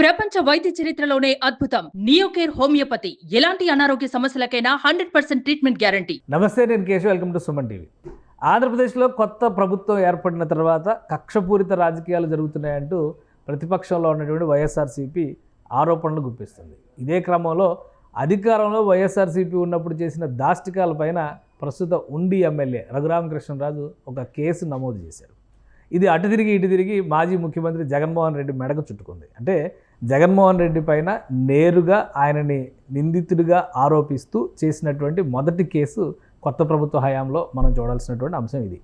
ప్రపంచ వైద్య చరిత్రలోనే అద్భుతం. NeoCare homeopathy. ఎలాంటి అనారోగ్య సమస్యలకైనా హండ్రెడ్ పర్సెంట్ ట్రీట్మెంట్ గ్యారంటీ. నమస్తే నేను Keshav. Welcome to Suman TV. ఆంధ్రప్రదేశ్లో కొత్త ప్రభుత్వం ఏర్పడిన తర్వాత కక్షపూరిత రాజకీయాలు జరుగుతున్నాయంటూ ప్రతిపక్షంలో ఉన్నటువంటి వైఎస్ఆర్సీపీ ఆరోపణలు గుప్పిస్తుంది. ఇదే క్రమంలో అధికారంలో వైఎస్ఆర్సీపీ ఉన్నప్పుడు చేసిన దాష్టికాలపైన ప్రస్తుత ఉండి ఎమ్మెల్యే రఘురామకృష్ణరాజు ఒక కేసు నమోదు చేశారు. ఇది అటు తిరిగి ఇటు తిరిగి మాజీ ముఖ్యమంత్రి జగన్మోహన్ రెడ్డి మెడకు చుట్టుకుంది. అంటే జగన్మోహన్ రెడ్డి పైన నేరుగా ఆయనని నిందితుడిగా ఆరోపిస్తూ చేసినటువంటి మొదటి కేసు కొత్త ప్రభుత్వ హయాంలో మనం చూడాల్సినటువంటి అంశం ఇది.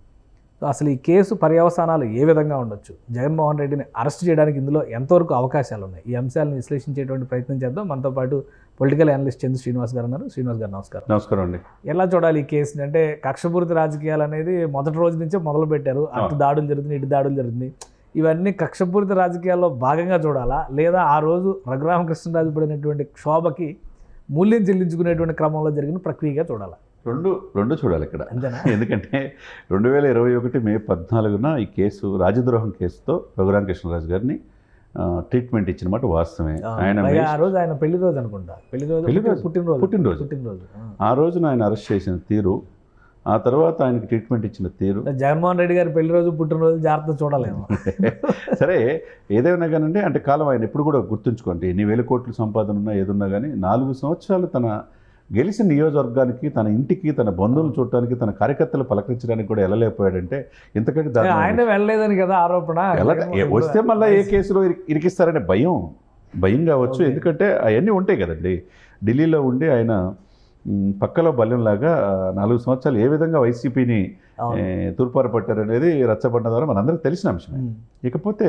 సో అసలు ఈ కేసు పర్యవసానాలు ఏ విధంగా ఉండొచ్చు? జగన్మోహన్ రెడ్డిని అరెస్ట్ చేయడానికి ఇందులో ఎంతవరకు అవకాశాలు ఉన్నాయి? ఈ అంశాలను విశ్లేషించేటువంటి ప్రయత్నం చేద్దాం. మనతో పాటు పొలిటికల్ అనలిస్ట్ చంద్ర శ్రీనివాస్ గారు ఉన్నారు. శ్రీనివాస్ గారు నమస్కారం. నమస్కారం అండి. ఎలా చూడాలి ఈ కేసుని? అంటే కక్షపూరిత రాజకీయాలు అనేది మొదటి రోజు నుంచే మొదలు పెట్టారు అటు దాడులు జరుగుతుంది ఇటు దాడులు జరుగుతుంది ఇవన్నీ కక్షపూరిత రాజకీయాల్లో భాగంగా చూడాలా? లేదా ఆ రోజు రఘురామకృష్ణరాజు పడినటువంటి క్షోభకి మూల్యం చెల్లించుకునేటువంటి క్రమంలో జరిగిన ప్రక్రియగా చూడాలా? రెండు రెండు చూడాలి ఇక్కడ. ఎందుకంటే రెండు వేల ఇరవై ఒకటి మే పద్నాలుగున ఈ కేసు రాజద్రోహం కేసుతో రఘురామ కృష్ణరాజు గారిని ట్రీట్మెంట్ ఇచ్చిన మాట వాస్తవమే. ఆయన ఆ రోజు ఆయన పెళ్ళి రోజు అనుకుంటా. పెళ్ళి రోజు. పుట్టినరోజు. పుట్టినరోజు. పుట్టినరోజు. ఆ. ఆ రోజున ఆయన అరెస్ట్ చేసిన తీరు ఆ తర్వాత ఆయనకి ట్రీట్మెంట్ ఇచ్చిన తీరు. జగన్మోహన్ రెడ్డి గారి పెళ్ళి రోజు పుట్టినరోజు జాగ్రత్త చూడలేము. సరే ఏదైనా కానీ అంటే కాలం ఆయన ఎప్పుడు కూడా గుర్తుంచుకోండి. ఎన్ని వేల కోట్ల సంపాదన ఉన్నా ఏదున్నా కానీ నాలుగు సంవత్సరాలు తన గెలిచిన నియోజకవర్గానికి తన ఇంటికి తన బంధువులు చూడటానికి తన కార్యకర్తలు పలకరించడానికి కూడా వెళ్ళలేకపోయాడంటే ఇంతకంటే ఆయన వెళ్ళలేదని కదా ఆరోపణ. వస్తే మళ్ళీ ఏ కేసులో ఇరి- ఇరికిస్తారనే భయం. భయం కావచ్చు. ఎందుకంటే అవన్నీ ఉంటాయి కదండి. ఢిల్లీలో ఉండి ఆయన పక్కలో బల్యంలాగా నాలుగు సంవత్సరాలు ఏ విధంగా వైసీపీని. తూర్పారు పట్టారనేది రచ్చబండ ద్వారా మనందరికీ తెలిసిన అంశమే ఉమ్. ఇకపోతే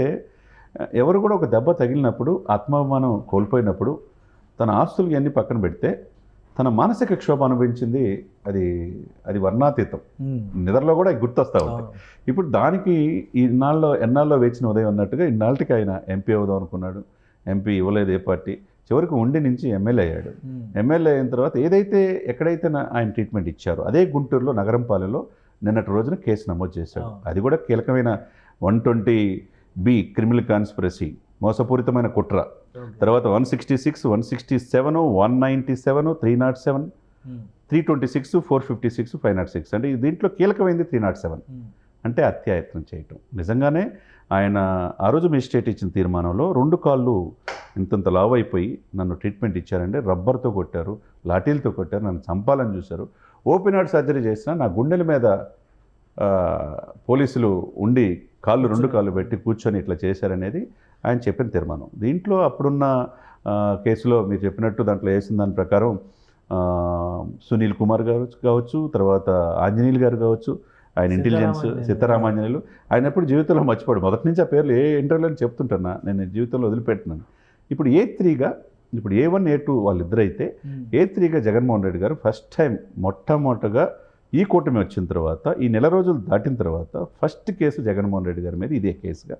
ఎవరు కూడా ఒక దెబ్బ తగిలినప్పుడు ఆత్మాభిమానం కోల్పోయినప్పుడు తన ఆస్తులు ఇవన్నీ పక్కన పెడితే తన మానసిక క్షోభ అనుభవించింది అది అది వర్ణాతీతం. నిద్రలో కూడా గుర్తొస్తూ ఉంటాయి అవును. ఇప్పుడు దానికి ఇన్నాళ్ళలో ఎన్నాళ్ళలో వేచిన ఉదయం అన్నట్టుగా ఇన్నాళ్ళకి ఆయన ఎంపీ అవుదాం అనుకున్నాడు ఎంపీ ఇవ్వలేదు ఏ పార్టీ చివరికి ఉండి నుంచి ఎమ్మెల్యే అయ్యాడు. ఎమ్మెల్యే అయిన తర్వాత ఏదైతే ఎక్కడైతే ఆయన ట్రీట్మెంట్ ఇచ్చారో అదే గుంటూరులో నగరంపాలెంలో నిన్నటి రోజున కేసు నమోదు చేశాడు. అది కూడా కీలకమైన one twenty B criminal conspiracy మోసపూరితమైన కుట్ర. తర్వాత one sixty six one sixty seven one ninety seven three naught seven. Three twenty six four fifty six five naught six అంటే దీంట్లో కీలకమైంది త్రీ నాట్ సెవెన్. అంటే హత్యాయత్నం చేయటం. నిజంగానే ఆయన ఆ రోజు మెజిస్ట్రేట్ ఇచ్చిన తీర్మానంలో రెండు కాళ్ళు ఇంతంత లావు అయిపోయి నన్ను ట్రీట్మెంట్ ఇచ్చారంటే రబ్బర్తో కొట్టారు లాఠీలతో కొట్టారు నన్ను చంపాలని చూశారు. ఓపెన్ హార్ట్ సర్జరీ చేసినా నా గుండెల మీద పోలీసులు ఉండి కాళ్ళు రెండు కాళ్ళు పెట్టి కూర్చొని ఇట్లా చేశారనేది ఆయన చెప్పిన తీర్మానం. దీంట్లో అప్పుడున్న కేసులో మీరు చెప్పినట్టు దాంట్లో వేసిన దాని ప్రకారం సునీల్ కుమార్ గారు కావచ్చు తర్వాత ఆంజనేయులు గారు కావచ్చు ఆయన ఇంటెలిజెన్స్ సీతారామాంజనేయులు. ఆయన ఎప్పుడు జీవితంలో మర్చిపోడు మొదటి నుంచి ఆ పేర్లు ఏ ఇంటర్వ్యూలో చెప్తుంటున్నా నేను జీవితంలో వదిలిపెట్టినాను ఇప్పుడు ఏ త్రీగా ఇప్పుడు ఏ వన్ ఏ టూ వాళ్ళిద్దరైతే. ఏ త్రీగా జగన్మోహన్ రెడ్డి గారు ఫస్ట్ టైం మొట్టమొదటగా ఈ కూటమి వచ్చిన తర్వాత ఈ నెల రోజులు దాటిన తర్వాత ఫస్ట్ కేసు జగన్మోహన్ రెడ్డి గారి మీద ఇదే కేసుగా.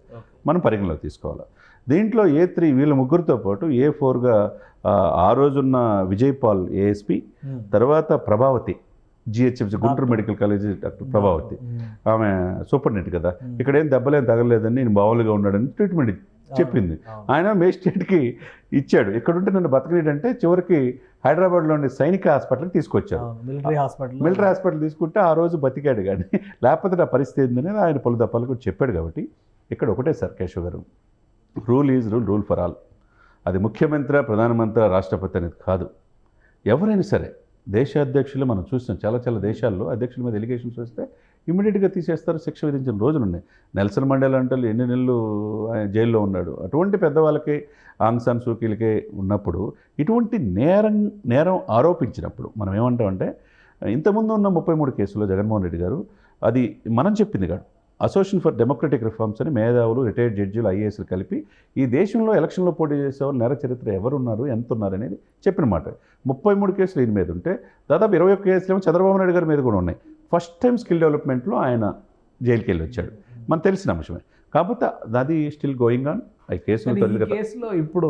మనం పరిగణలోకి తీసుకోవాలి దీంట్లో ఏ త్రీ వీళ్ళ ముగ్గురితో పాటు ఏ ఫోర్గా ఆ రోజున్న విజయ్ పాల్ ఏఎస్పి. తర్వాత Prabhavati GHMC Guntur medical college doctor Prabhavati. ఆమె సూపరింటెండెంట్ కదా. ఇక్కడ ఏం దెబ్బలేం తగలలేదని నేను మామూలుగా ఉన్నాడని ట్రీట్మెంట్ చెప్పింది. ఆయన మేజిస్ట్రేట్కి ఇచ్చాడు. ఎక్కడుంటే నన్ను బతకనీడంటే చివరికి హైదరాబాద్లోని సైనిక హాస్పిటల్కి తీసుకొచ్చారు. అవును. మిలిటరీ హాస్పిటల్ మిలిటరీ హాస్పిటల్ తీసుకుంటే ఆ రోజు బతికాడు కానీ లేకపోతే నా పరిస్థితి ఏందనేది ఆయన పలు దప్పాలు కూడా చెప్పాడు కాబట్టి ఇక్కడ ఒకటే sir Keshav garu. Rule is rule rule for all. అది ముఖ్యమంత్రి ప్రధానమంత్రి రాష్ట్రపతి అనేది కాదు. ఎవరైనా సరే దేశ అధ్యక్షులు మనం చూస్తాం చాలా చాలా దేశాల్లో అధ్యక్షుల మీద ఎలిగేషన్స్ వస్తే ఇమీడియట్గా తీసేస్తారు శిక్ష విధించిన రోజులు ఉన్నాయి. నెల్సన్ మండేలా అంటే ఎన్ని నెలలు ఆయన జైల్లో ఉన్నాడు? అటువంటి పెద్దవాళ్ళకి ఆంగ్సాన్ సూకీలకే ఉన్నప్పుడు ఇటువంటి నేరం నేరం ఆరోపించినప్పుడు మనం ఏమంటామంటే ఇంతకుముందు ఉన్న ముప్పై మూడు కేసుల్లో జగన్మోహన్ రెడ్డి గారు అది మనం చెప్పింది కాదు. అసోసియేషన్ ఫర్ డెమోక్రటిక్ రిఫార్మ్స్ అని మేధావులు రిటైర్డ్ జడ్జిలు ఐఏఎస్లు కలిపి ఈ దేశంలో ఎలక్షన్లో పోటీ చేసేవాళ్ళు నేర చరిత్ర ఎవరున్నారు ఎంత ఉన్నారు అనేది చెప్పిన మాట. ముప్పై మూడు కేసులు ఈయన మీద ఉంటే దాదాపు ఇరవై ఒక్క కేసులు ఏమో చంద్రబాబు నాయుడు గారి మీద కూడా ఉన్నాయి. ఫస్ట్ టైం స్కిల్ డెవలప్మెంట్లో ఆయన జైలుకి వెళ్ళి వచ్చాడు. మనకు తెలిసిన అంశమే. కాకపోతే అది స్టిల్ గోయింగ్ ఆన్. ఈ తొలిగా కేసులో ఇప్పుడు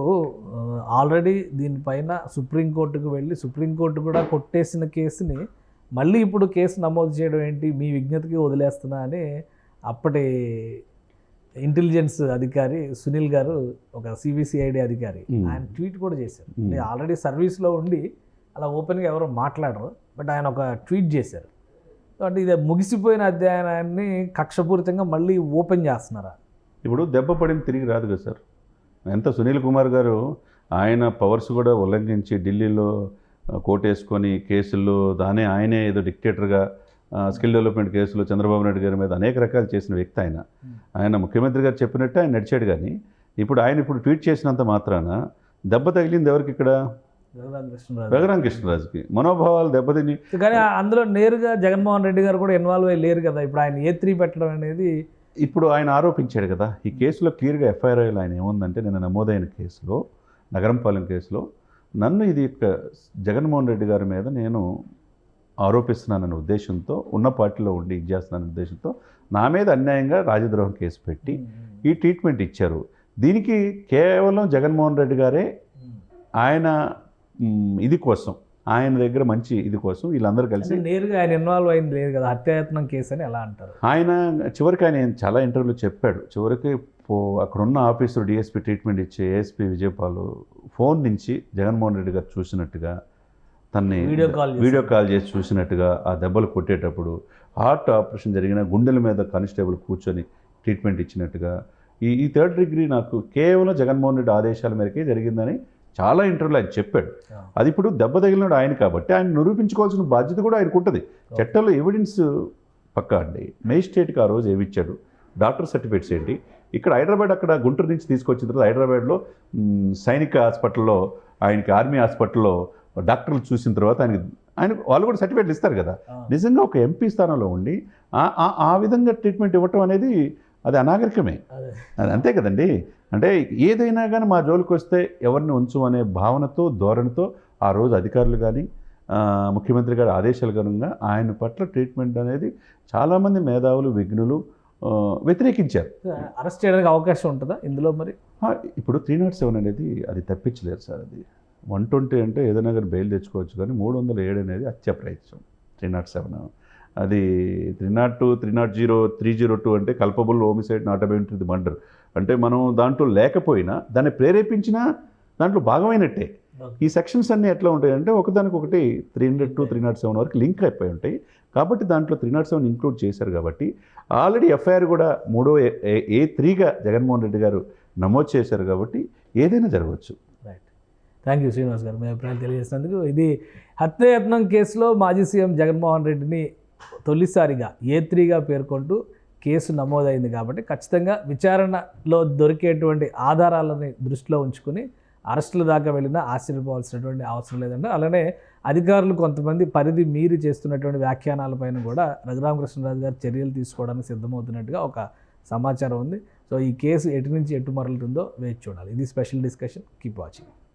ఆల్రెడీ దీనిపైన సుప్రీంకోర్టుకు వెళ్ళి సుప్రీంకోర్టు కూడా కొట్టేసిన కేసుని మళ్ళీ ఇప్పుడు కేసు నమోదు చేయడం ఏంటి మీ విజ్ఞతకి వదిలేస్తున్నా అని అప్పటి ఇంటెలిజెన్స్ అధికారి సునీల్ గారు ఒక సిబిసిఐడి అధికారి. ఆయన ట్వీట్ కూడా చేశారు. ఆల్రెడీ సర్వీస్లో ఉండి అలా ఓపెన్గా ఎవరు మాట్లాడరు బట్ ఆయన ఒక ట్వీట్ చేశారు. అంటే ఇది ముగిసిపోయిన అధ్యయనాన్ని కక్షపూరితంగా మళ్ళీ ఓపెన్ చేస్తున్నారా? ఇప్పుడు దెబ్బ పడింది తిరిగి రాదు కదా సార్. ఎంత సునీల్ కుమార్ గారు ఆయన పవర్స్ కూడా ఉల్లంఘించి ఢిల్లీలో వేసుకొని కేసుల్లో దానే ఆయనే ఏదో డిక్టేటర్గా స్కిల్ డెవలప్మెంట్ కేసులో చంద్రబాబు నాయుడు గారి మీద అనేక రకాలు చేసిన వ్యక్తి ఆయన. ఆయన ముఖ్యమంత్రి గారు చెప్పినట్టు ఆయన నడిచాడు కానీ ఇప్పుడు ఆయన ఇప్పుడు ట్వీట్ చేసినంత మాత్రాన దెబ్బ తగిలింది ఎవరికి ఇక్కడ? రఘురామకృష్ణరాజు రఘురామ కృష్ణరాజుకి మనోభావాలు దెబ్బతిని కానీ అందులో నేరుగా జగన్మోహన్ రెడ్డి గారు కూడా ఇన్వాల్వ్ అయ్యి లేరు కదా. ఇప్పుడు ఆయన ఏ త్రీ పెట్టడం అనేది ఇప్పుడు ఆయన ఆరోపించాడు కదా. ఈ కేసులో క్లియర్గా ఎఫ్ఐఆర్ఐలో ఆయన ఏముందంటే నిన్న నమోదైన కేసులో నగరంపాలెం కేసులో నన్ను ఇది జగన్మోహన్ రెడ్డి గారి మీద నేను ఆరోపిస్తున్నానన్న ఉద్దేశంతో ఉన్న పార్టీలో ఉండి ఇది చేస్తున్నానన్న ఉద్దేశంతో నా మీద అన్యాయంగా రాజద్రోహం కేసు పెట్టి ఈ ట్రీట్మెంట్ ఇచ్చారు. దీనికి కేవలం జగన్మోహన్ రెడ్డి గారే ఆయన ఇది కోసం ఆయన దగ్గర మంచి ఇది కోసం వీళ్ళందరూ కలిసి నేరుగా ఆయన ఇన్వాల్వ్ అయింది లేదు కదా హత్యాయత్నం కేసు అని ఎలా అంటారు? ఆయన చివరికి ఆయన చాలా ఇంటర్వ్యూలో చెప్పాడు. చివరికి పో అక్కడున్న ఆఫీసర్ డిఎస్పీ ట్రీట్మెంట్ ఇచ్చే ఏఎస్పీ విజయపాల్ ఫోన్ నుంచి జగన్మోహన్ రెడ్డి గారు చూసినట్టుగా తన్ని వీడియో కాల్ చేసి. వీడియో కాల్ చేసి చూసినట్టుగా ఆ దెబ్బలు కొట్టేటప్పుడు హార్ట్ ఆపరేషన్ జరిగిన గుండెల మీద కానిస్టేబుల్ కూర్చొని ట్రీట్మెంట్ ఇచ్చినట్టుగా ఈ ఈ థర్డ్ డిగ్రీ నాకు కేవలం జగన్మోహన్ రెడ్డి ఆదేశాల మేరకే జరిగిందని చాలా ఇంటర్వ్యూలో ఆయన చెప్పాడు. అది ఇప్పుడు దెబ్బ తగిలినాడు ఆయన కాబట్టి ఆయన నిరూపించుకోవాల్సిన బాధ్యత కూడా ఆయనకు ఉంటుంది. చట్టంలో ఎవిడెన్స్ పక్కా అండి. మేజిస్ట్రేట్కి ఆ రోజు ఏమి ఇచ్చాడు డాక్టర్ సర్టిఫికేట్స్ ఏంటి? ఇక్కడ హైదరాబాద్ అక్కడ గుంటూరు నుంచి తీసుకొచ్చిన తర్వాత హైదరాబాద్లో సైనిక హాస్పిటల్లో ఆయనకి ఆర్మీ హాస్పిటల్లో డాక్టర్లు చూసిన తర్వాత ఆయన ఆయన వాళ్ళు కూడా సర్టిఫికేట్లు ఇస్తారు కదా. నిజంగా ఒక ఎంపీ స్థానంలో ఉండి ఆ- విధంగా ట్రీట్మెంట్ ఇవ్వటం అనేది అది అనాగరికమే. అదే. అంతే కదండి. అంటే ఏదైనా కానీ మా జోలికి వస్తే ఎవరిని ఉంచు అనే భావనతో ధోరణితో ఆ రోజు అధికారులు కానీ ముఖ్యమంత్రి గారి ఆదేశాల కనుక ఆయన పట్ల ట్రీట్మెంట్ అనేది చాలామంది మేధావులు విఘ్నులు వ్యతిరేకించారు. అరెస్ట్ చేయడానికి అవకాశం ఉంటుందా ఇందులో మరి? ఇప్పుడు త్రీ నాట్ సెవెన్ అనేది అది తప్పించలేరు సార్ అది. వన్ ట్వంటీ అంటే ఏదైనా కానీ బెయిల్ తెచ్చుకోవచ్చు కానీ మూడు వందల ఏడు అనేది హత్య ప్రయత్నం త్రీ నాట్ సెవెన్. అది three nought two three nought zero three zero two అంటే culpable homicide not amount murder అంటే మనం దాంట్లో లేకపోయినా దాన్ని ప్రేరేపించినా దాంట్లో భాగమైనట్టే. ఈ సెక్షన్స్ అన్నీ ఎట్లా ఉంటాయంటే ఒకదానికొకటి three hundred to three naught seven వరకు లింక్ అయిపోయి ఉంటాయి. కాబట్టి దాంట్లో త్రీ నాట్ సెవెన్ ఇంక్లూడ్ చేశారు కాబట్టి ఆల్రెడీ ఎఫ్ఐఆర్ కూడా మూడో ఏ- త్రీగా జగన్మోహన్ రెడ్డి గారు నమోదు చేశారు కాబట్టి ఏదైనా జరగవచ్చు. థ్యాంక్ యూ శ్రీనివాస్ గారు. మీ అభిప్రాయాలు తెలియజేసినందుకు. ఇది హత్యయత్నం కేసులో మాజీ సీఎం జగన్మోహన్ రెడ్డిని తొలిసారిగా ఏ త్రీగా పేర్కొంటూ కేసు నమోదైంది కాబట్టి ఖచ్చితంగా విచారణలో దొరికేటువంటి ఆధారాలని దృష్టిలో ఉంచుకుని అరెస్టుల దాకా వెళ్ళినా ఆశ్చర్యపోవాల్సినటువంటి అవసరం లేదండి. అలానే అధికారులు కొంతమంది పరిధి మీరి చేస్తున్నటువంటి వ్యాఖ్యానాలపైన కూడా రఘురామకృష్ణరాజు గారు చర్యలు తీసుకోవడానికి సిద్ధమవుతున్నట్టుగా ఒక సమాచారం ఉంది. సో ఈ కేసు ఎటు నుంచి ఎటు మరలుతుందో వేచి చూడాలి. ఇది special discussion. Keep watching.